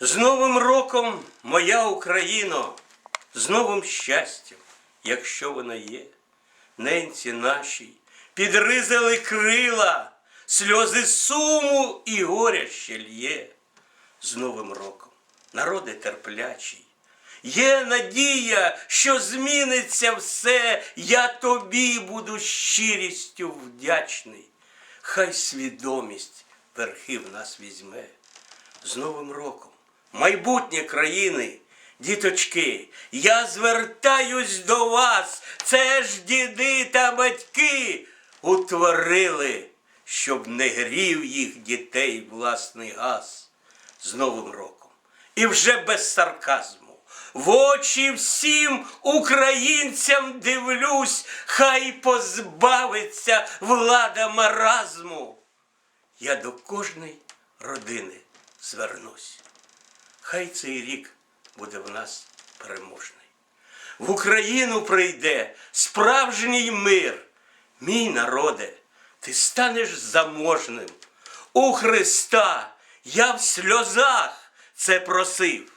З Новим роком, моя Україно, з новим щастям, якщо вона є, ненці нашій підризали крила, сльози суму і горя ще лє. З Новим роком, народи терплячий, є надія, що зміниться все, я тобі буду щирістю вдячний. Хай свідомість верхи в нас візьме. З Новим роком, майбутнє країни, діточки, я звертаюсь до вас, це ж діди та батьки утворили, щоб не грів їх дітей власний газ з Новим роком. І вже без сарказму. В очі всім українцям дивлюсь, хай позбавиться влада маразму я до кожної родини звернусь. Хай цей рік буде в нас переможний. В Україну прийде справжній мир. Мій народе, ти станеш заможним. У Христа я в сльозах це просив.